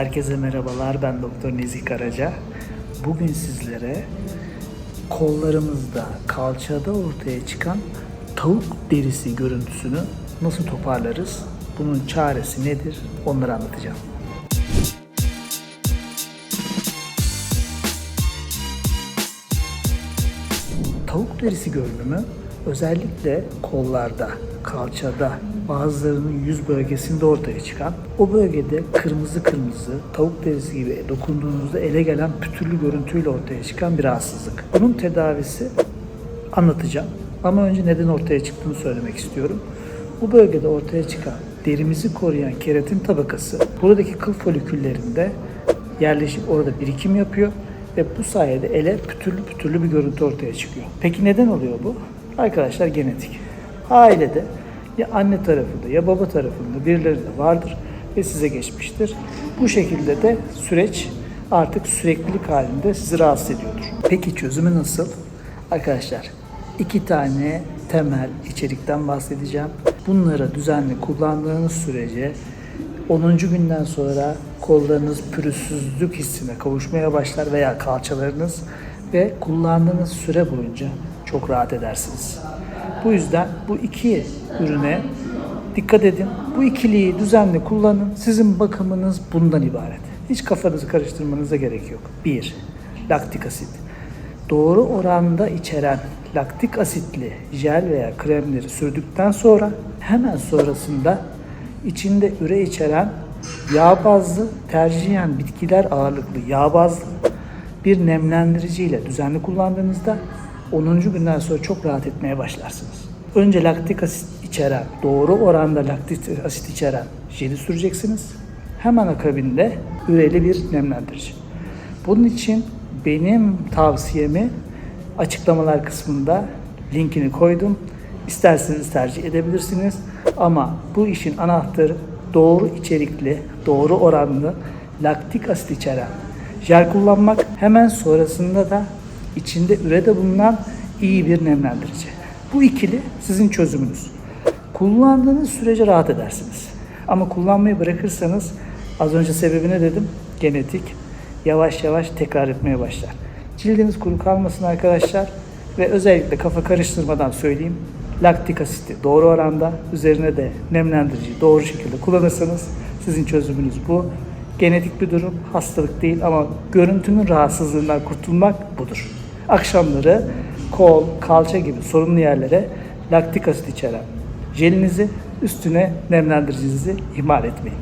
Herkese merhabalar. Ben Doktor Nezih Karaca. Bugün sizlere kollarımızda, kalçada ortaya çıkan tavuk derisi görüntüsünü nasıl toparlarız? Bunun çaresi nedir? Onları anlatacağım. Tavuk derisi görünümü özellikle kollarda, kalçada, bazılarının yüz bölgesinde ortaya çıkan, o bölgede kırmızı kırmızı tavuk derisi gibi dokunduğunuzda ele gelen pütürlü görüntüyle ortaya çıkan bir rahatsızlık. Bunun tedavisi anlatacağım. Ama önce neden ortaya çıktığını söylemek istiyorum. Bu bölgede ortaya çıkan derimizi koruyan keratin tabakası buradaki kıl foliküllerinde yerleşip orada birikim yapıyor ve bu sayede ele pütürlü pütürlü bir görüntü ortaya çıkıyor. Peki neden oluyor bu? Arkadaşlar genetik. Ailede ya anne tarafında ya baba tarafında birilerinde vardır ve size geçmiştir. Bu şekilde de süreç artık süreklilik halinde sizi rahatsız ediyordur. Peki çözümü nasıl? Arkadaşlar iki tane temel içerikten bahsedeceğim. Bunları düzenli kullandığınız sürece 10. günden sonra kollarınız pürüzsüzlük hissine kavuşmaya başlar veya kalçalarınız ve kullandığınız süre boyunca çok rahat edersiniz. Bu yüzden bu iki ürüne dikkat edin. Bu ikiliyi düzenli kullanın. Sizin bakımınız bundan ibaret. Hiç kafanızı karıştırmanıza gerek yok. 1. Laktik asit. Doğru oranda içeren laktik asitli jel veya kremleri sürdükten sonra hemen sonrasında içinde üre içeren yağ bazlı, tercihen bitkiler ağırlıklı yağ bazlı bir nemlendirici ile düzenli kullandığınızda 10. günden sonra çok rahat etmeye başlarsınız. Önce laktik asit içeren, doğru oranda laktik asit içeren jeli süreceksiniz. Hemen akabinde üreli bir nemlendirici. Bunun için benim tavsiyemi açıklamalar kısmında linkini koydum. İsterseniz tercih edebilirsiniz. Ama bu işin anahtarı doğru içerikli, doğru oranlı laktik asit içeren jel kullanmak. Hemen sonrasında da içinde ürede bulunan iyi bir nemlendirici. Bu ikili sizin çözümünüz. Kullandığınız sürece rahat edersiniz. Ama kullanmayı bırakırsanız az önce sebebini dedim genetik yavaş yavaş tekrar etmeye başlar. Cildiniz kuru kalmasın arkadaşlar ve özellikle kafa karıştırmadan söyleyeyim. Laktik asiti doğru oranda üzerine de nemlendirici doğru şekilde kullanırsanız sizin çözümünüz bu. Genetik bir durum, hastalık değil ama görüntünün rahatsızlığından kurtulmak budur. Akşamları kol, kalça gibi sorunlu yerlere laktik asit içeren jelinizi üstüne nemlendiricinizi ihmal etmeyin.